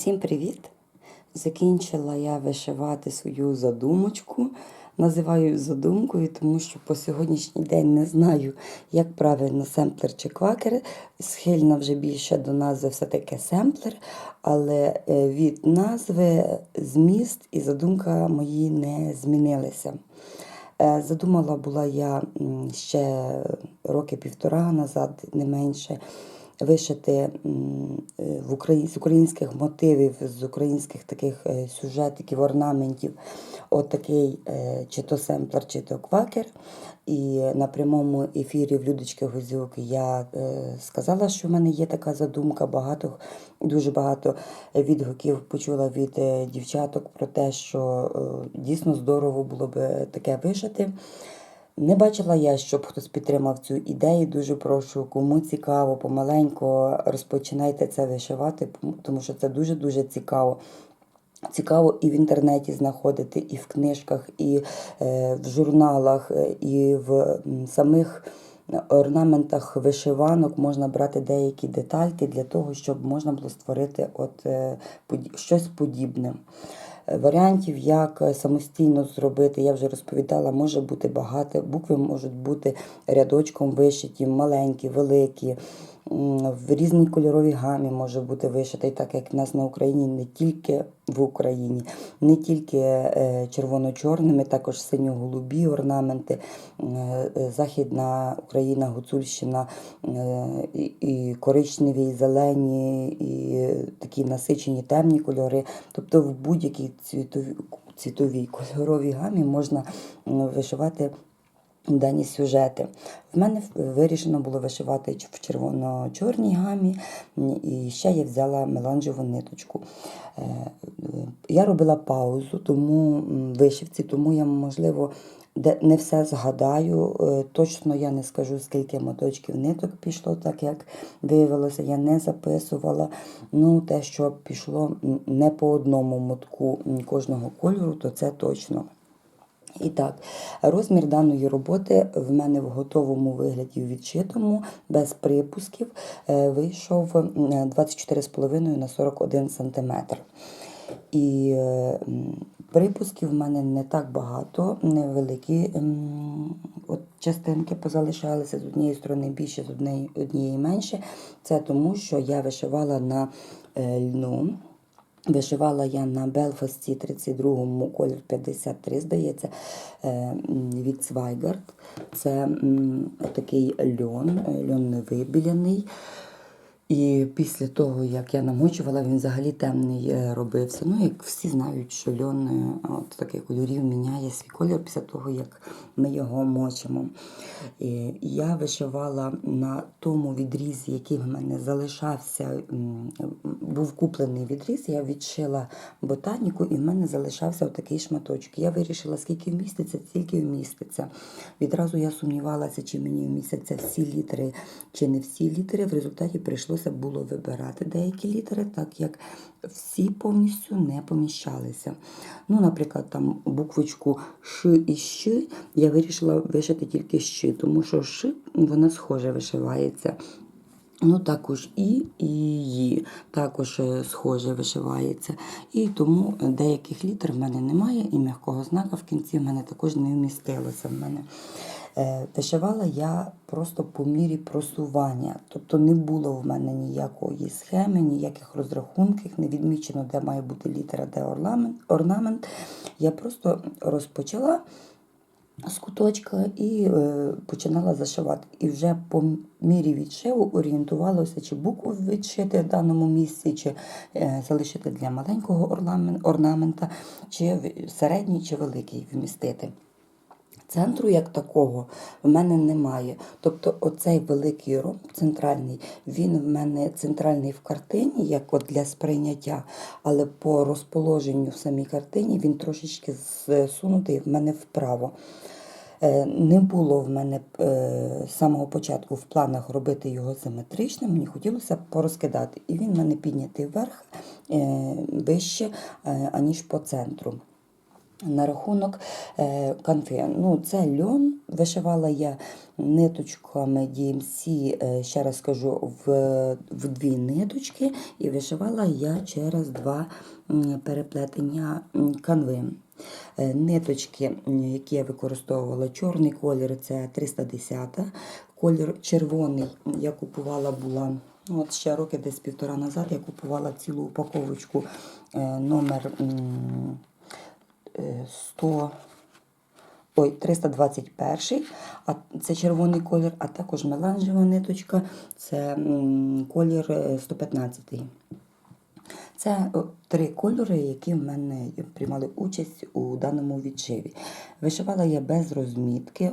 Всім привіт! Закінчила я вишивати свою задумочку. Називаю задумкою, тому що по сьогоднішній день не знаю, як правильно семплер чи квакер. Схильна вже більше до назви все-таки семплер, але е, від назви зміст і задумка мої не змінилися. Е, Задумала була я ще роки півтора назад, не менше, вишити е, в з українських мотивів, з українських таких е, сюжетиків, орнаментів, от такий е, чи то семплер, чи то квакер. І на прямому ефірі в Людочки Гузюк я сказала, що в мене є така задумка. Багато, дуже багато відгуків почула від дівчаток про те, що дійсно здорово було би таке вишити. Не бачила я, щоб хтось підтримав цю ідею. Дуже прошу, кому цікаво, помаленько розпочинайте це вишивати, тому що це дуже-дуже цікаво. Цікаво і в інтернеті знаходити, і в книжках, і е, в журналах, е, і в самих орнаментах вишиванок можна брати деякі детальки для того, щоб можна було створити от, е, щось подібне. Варіантів, як е, самостійно зробити, я вже розповідала, може бути багато. Букви можуть бути рядочком вишиті, маленькі, великі. В різній кольоровій гамі може бути вишитий, так як в нас на Україні не тільки в Україні, не тільки е, червоно-чорними, також синьо-голубі орнаменти, е, е, Західна Україна, Гуцульщина, і коричневі, і зелені, і такі насичені темні кольори. Тобто в будь-якій цвітовій, цвітовій кольоровій гамі можна вишивати дані сюжети. В мене вирішено було вишивати в червоно-чорній гамі, і ще я взяла меланжеву ниточку. Е, е, Я робила паузу, тому вишивці, тому я, можливо, не все згадаю. Е, Точно я не скажу, скільки моточків ниток пішло, так як виявилося, я не записувала. Ну, те, що пішло не по одному мотку кожного кольору, то це точно. І так, розмір даної роботи в мене в готовому вигляді відчитому, без припусків, е, вийшов 24,5 на 41 см. І е, припусків в мене не так багато, невеликі от частинки позалишалися з однієї сторони більше, з однієї, однієї менше. Це тому, що я вишивала на е, льну. Вишивала я на Белфасті 32-му колір 53, здається, е, від Свайгард. Це такий льон, е, льон невибіляний. І після того, як я намочувала, він взагалі темний е, робився. Ну, як всі знають, що льон е, от таких кольорів міняє свій колір після того, як ми його мочимо. І я вишивала на тому відрізі, який в мене залишався, був куплений відріз, я відшила ботаніку, і в мене залишався такий шматочок. Я вирішила, скільки вміститься, стільки вміститься. Відразу я сумнівалася, чи мені вмістяться всі літери, чи не всі літери. В результаті прийшлося було вибирати деякі літери, так як всі повністю не поміщалися. Ну, наприклад, там буквочку Ш і Щ я вирішила вишити тільки Щ, тому що Ш вона схоже вишивається. Ну, також і і її також е, схоже вишивається. І тому деяких літер в мене немає, і м'якого знака в кінці в мене також не вмістилося в мене. Е, Вишивала я просто по мірі просування. Тобто не було в мене ніякої схеми, ніяких розрахунків, не відмічено, де має бути літера, де орнамент. Я просто розпочала з куточка і е, починала зашивати. І вже по мірі відшиву орієнтувалося, чи букву відшити в даному місці, чи е, залишити для маленького орнамен- орнамента, чи середній, чи великий вмістити. Центру як такого в мене немає. Тобто оцей великий ромб центральний, він в мене центральний в картині, як от для сприйняття, але по розположенню в самій картині він трошечки зсунутий в мене вправо. Е, Не було в мене е, з самого початку в планах робити його симетричним, мені хотілося порозкидати. І він в мене піднятий вверх е, вище, аніж по центру. На рахунок е. Ну, це льон, Вишивала я ниточками DMC, е, ще раз кажу, в, в дві ниточки, і вишивала я через два переплетення канви. Е, Ниточки, які я використовувала, чорний колір це 310, колір червоний я купувала була. ну, От ще роки десь півтора назад я купувала цілу упаковочку номер 100, ой, 321, а це червоний колір, а також меланжева ниточка, це колір е, 115. Це три кольори, які в мене приймали участь у даному відшиві. Вишивала я без розмітки, е,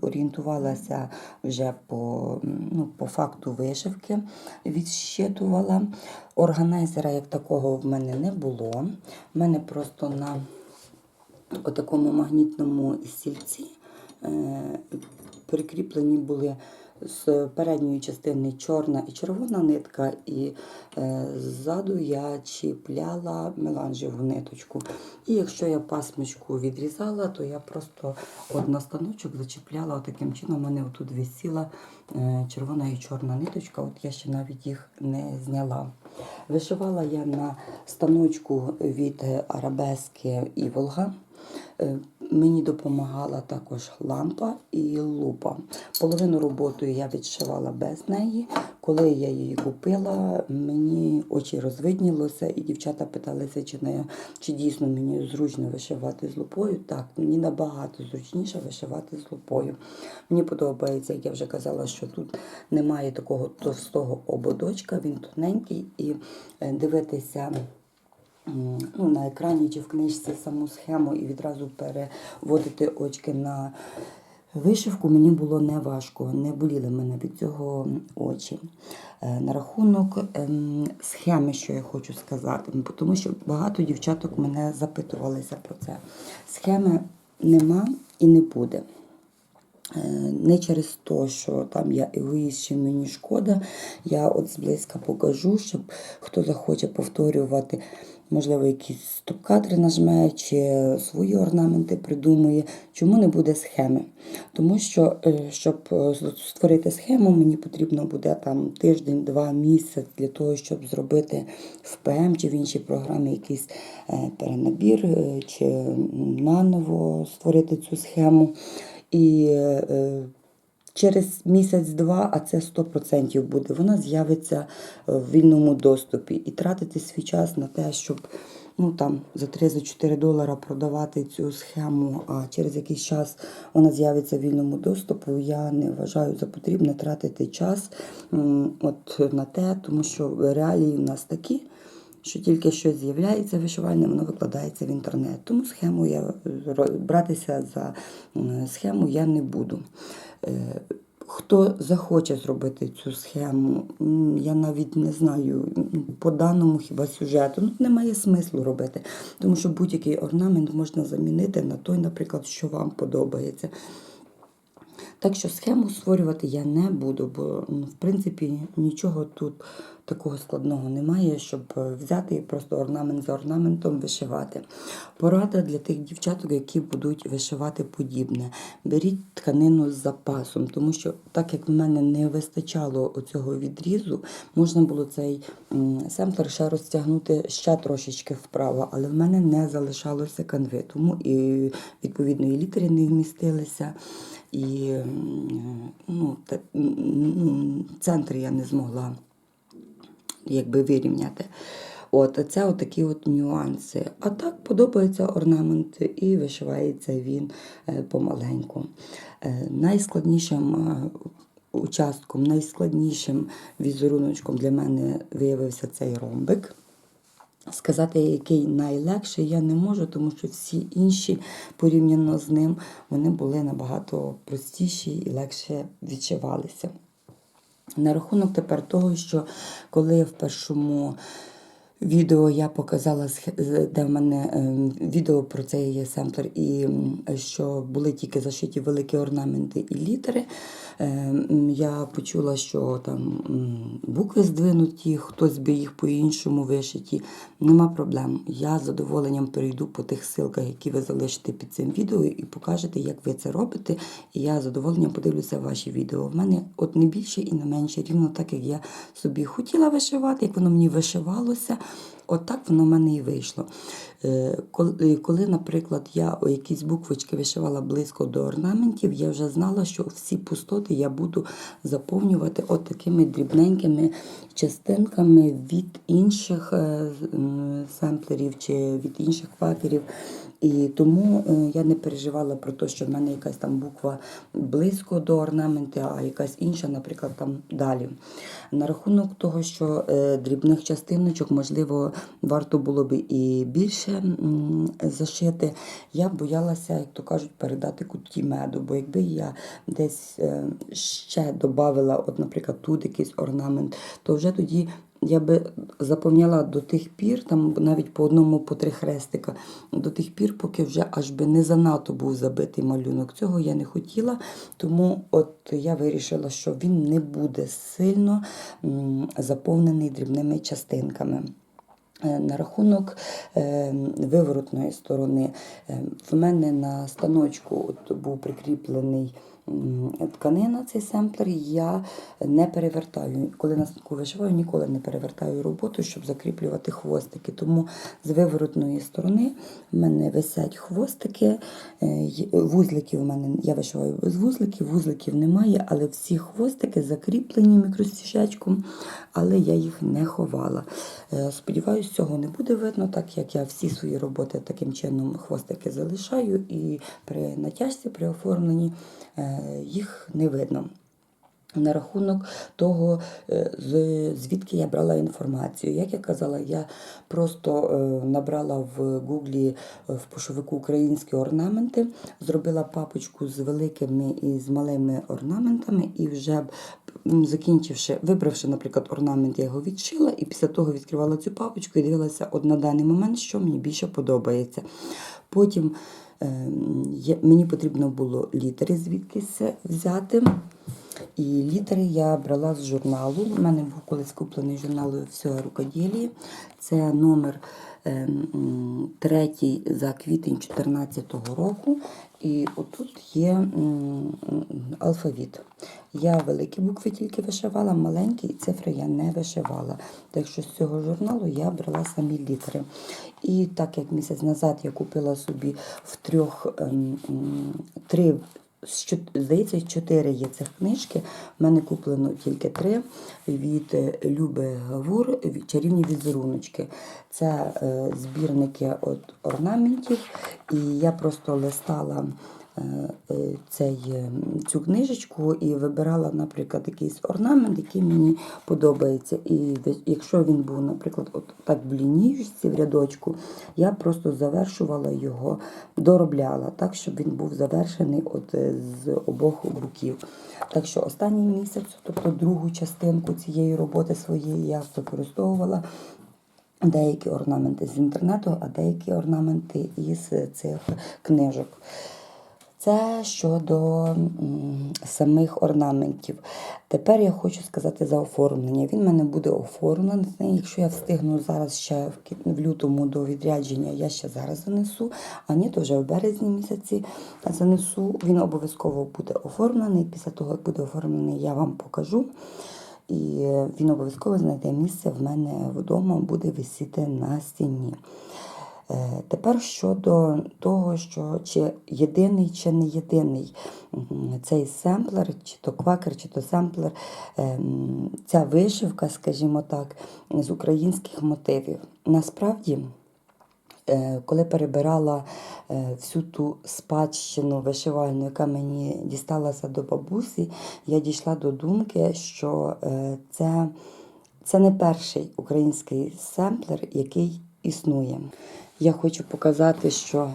орієнтувалася вже по, ну, по факту вишивки, відщитувала. Органайзера як такого в мене не було. В мене просто на такому магнітному стільці е, прикріплені були з передньої частини чорна і червона нитка, і е, ззаду я чіпляла меланжеву ниточку. І якщо я пасмочку відрізала, то я просто от на станочок зачіпляла таким чином. У мене отут висіла е, червона і чорна ниточка, от я ще навіть їх не зняла. Вишивала я на станочку від арабески і Волга. Е, Мені допомагала також лампа і лупа. Половину роботи я відшивала без неї. Коли я її купила, мені очі розвиднілося, і дівчата питалися, чи не чи дійсно мені зручно вишивати з лупою. Так, мені набагато зручніше вишивати з лупою. Мені подобається, як я вже казала, що тут немає такого товстого ободочка, він тоненький, і е, дивитися ну, на екрані чи в книжці саму схему і відразу переводити очки на вишивку мені було не важко, не боліли мене від цього очі. Е, На рахунок ем, схеми, що я хочу сказати, тому що багато дівчаток мене запитувалися про це. Схеми нема і не буде. Е, Не через те, що там я егоїст, чи мені шкода. Я от зблизька покажу, щоб хто захоче повторювати, можливо, якісь стоп-кадри нажме, чи свої орнаменти придумує. Чому не буде схеми? Тому що, е, щоб е, створити схему, мені потрібно буде там тиждень, два місяць для того, щоб зробити в ПМ чи в іншій програмі якийсь е, перенабір, чи наново створити цю схему. І через місяць-два, а це 100% буде, вона з'явиться е, в вільному доступі. І тратити свій час на те, щоб ну, там, за 3-4 долара продавати цю схему, а через якийсь час вона з'явиться в вільному доступу, я не вважаю за потрібне тратити час от, на те, тому що реалії в нас такі що тільки щось з'являється вишивальне, воно викладається в інтернет. Тому схему я братися за схему я не буду. Е, Хто захоче зробити цю схему, я навіть не знаю, по даному хіба сюжету, ну, немає смислу робити, тому що будь-який орнамент можна замінити на той, наприклад, що вам подобається. Так що схему створювати я не буду, бо в принципі нічого тут такого складного немає, щоб е, взяти і просто орнамент за орнаментом вишивати. Порада для тих дівчаток, які будуть вишивати подібне. Беріть тканину з запасом, тому що так як в мене не вистачало оцього відрізу, можна було цей семплер ще розтягнути ще трошечки вправо, але в мене не залишалося канви, тому і відповідної літери не вмістилися. І ну, центр я не змогла якби вирівняти. От, це от такі от нюанси. А так подобається орнамент і вишивається він е, помаленьку. Е, Найскладнішим е, участком, найскладнішим візеруночком для мене виявився цей ромбик. Сказати, який найлегший, я не можу, тому що всі інші порівняно з ним вони були набагато простіші і легше відчувалися. На рахунок тепер того, що коли в першому Відео я показала, з- де в мене ем, відео про цей є семплер, і що були тільки зашиті великі орнаменти і літери. Ем, Я почула, що там букви здвинуті, хтось би їх по-іншому вишиті. Нема проблем. Я з задоволенням перейду по тих ссылках, які ви залишите під цим відео, і покажете, як ви це робите. І я з задоволенням подивлюся ваші відео. В мене от не більше і не менше, рівно так, як я собі хотіла вишивати, як воно мені вишивалося. От воно в мене і вийшло. Е, Коли, коли, наприклад, я якісь буквочки вишивала близько до орнаментів, я вже знала, що всі пустоти я буду заповнювати от такими дрібненькими частинками від інших е, семплерів чи від інших квакерів. І тому е, я не переживала про те, що в мене якась там буква близько до орнаменту, а якась інша, наприклад, там далі. На рахунок того, що е, дрібних частиночок, можливо, варто було б і більше зашити, я боялася, як то кажуть, передати куті меду. Бо якби я десь е, ще додавала, от, наприклад, тут якийсь орнамент, то вже тоді я би заповняла до тих пір, там навіть по одному, по три хрестика, до тих пір, поки вже аж би не занадто був забитий малюнок. Цього я не хотіла, тому от я вирішила, що він не буде сильно заповнений дрібними частинками. Е, На рахунок е, виворотної сторони, е, в мене на станочку от був прикріплений тканина, цей семплер, я не перевертаю. Коли на станку вишиваю, ніколи не перевертаю роботу, щоб закріплювати хвостики. Тому з виворотної сторони в мене висять хвостики, е, вузликів у мене я вишиваю без вузликів, вузликів немає, але всі хвостики закріплені мікростіжечком, але я їх не ховала. Е, Сподіваюсь, цього не буде видно, так як я всі свої роботи таким чином хвостики залишаю, і при натяжці, при оформленні е, їх не видно. На рахунок того, е, звідки я брала інформацію. Як я казала, я просто е, набрала в Гуглі е, в пошовику українські орнаменти, зробила папочку з великими і з малими орнаментами, і вже закінчивши, вибравши, наприклад, орнамент, я його відшила, і після того відкривала цю папочку і дивилася от на даний момент, що мені більше подобається. Потім мені потрібно було літери звідкись взяти. І літери я брала з журналу. У мене був колись куплений журнал «Все рукоділі». Це номер е, м, третій за квітень 2014 року. І отут є алфавіт. Я великі букви тільки вишивала, маленькі цифри я не вишивала. Так що з цього журналу я брала самі літери. І так як місяць назад я купила собі в трьох ем, три Здається, чотири є цих книжки. У мене куплено тільки три від е, Люби Гавур чарівні візеруночки. Це е, збірники от орнаментів, і я просто листала цей, е, цю книжечку і вибирала, наприклад, якийсь орнамент, який мені подобається. І якщо він був, наприклад, от так в лінійці в рядочку, я просто завершувала його, доробляла так, щоб він був завершений от е, з обох боків. Так що останній місяць, тобто другу частинку цієї роботи своєї, я використовувала деякі орнаменти з інтернету, а деякі орнаменти із цих книжок. Це щодо самих орнаментів. Тепер я хочу сказати за оформлення. Він в мене буде оформлений. Якщо я встигну зараз ще в, лютому до відрядження, я ще зараз занесу, а ні, то вже в березні місяці занесу. Він обов'язково буде оформлений. Після того, як буде оформлений, я вам покажу. І він обов'язково знайде місце в мене вдома, буде висіти на стіні. Е, Тепер щодо того, що чи єдиний, чи не єдиний цей семплер, чи то квакер, чи то семплер, ем, ця вишивка, скажімо так, з українських мотивів. Насправді, е, коли перебирала е, всю ту спадщину вишивальну, яка мені дісталася до бабусі, я дійшла до думки, що це, це не перший український семплер, який існує. Я хочу показати, що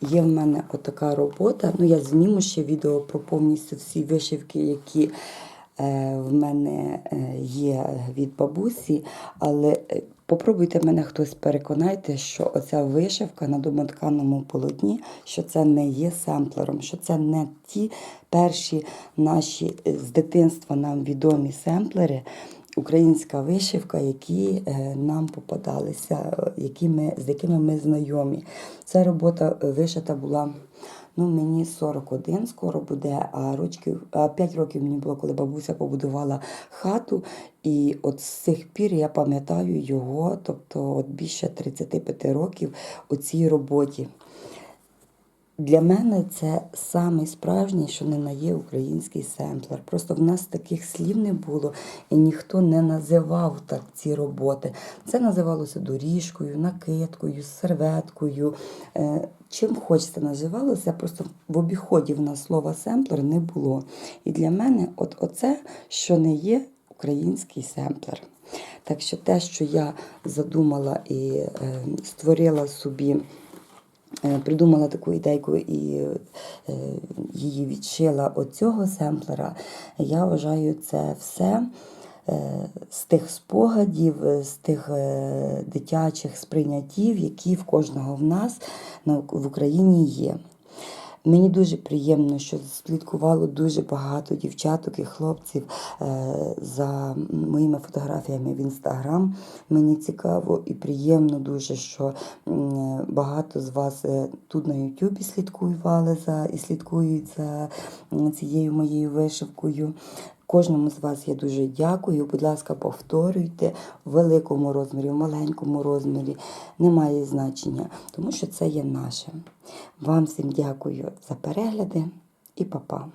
є в мене отака робота. Ну, я зніму ще відео про повністю всі вишивки, які е, в мене е, є від бабусі, але е, попробуйте мене хтось переконайте, що оця вишивка на домотканому полотні, що це не є семплером, що це не ті перші наші з дитинства нам відомі семплери. Українська вишивка, які е, нам попадалися, е, які ми, з якими ми знайомі. Ця робота е, вишита була. Ну, мені 41 скоро буде, а рочків, а 5 років мені було, коли бабуся побудувала хату. І от з цих пір я пам'ятаю його, тобто от більше 35 років у цій роботі. Для мене це самий справжній, що не на є український семплер. Просто в нас таких слів не було, і ніхто не називав так ці роботи. Це називалося доріжкою, накидкою, серветкою. Е, Чим хочеться називалося, просто в обіході в нас слова семплер не було. І для мене, от оце, що не є український семплер. Так що те, що я задумала і е, створила собі. Е, Придумала таку ідейку і е, її відшила цього семплера. Я вважаю, це все е, з тих спогадів, з тих дитячих сприйняттів, які в кожного в нас на- в Україні є. Мені дуже приємно, що слідкувало дуже багато дівчаток і хлопців е, за моїми фотографіями в інстаграм. Мені цікаво і приємно дуже, що багато з вас е, тут на Ютубі слідкували за і слідкують за цією моєю вишивкою. Кожному з вас я дуже дякую. Будь ласка, повторюйте в великому розмірі, в маленькому розмірі. Немає значення, тому що це є наше. Вам всім дякую за перегляди і па-па.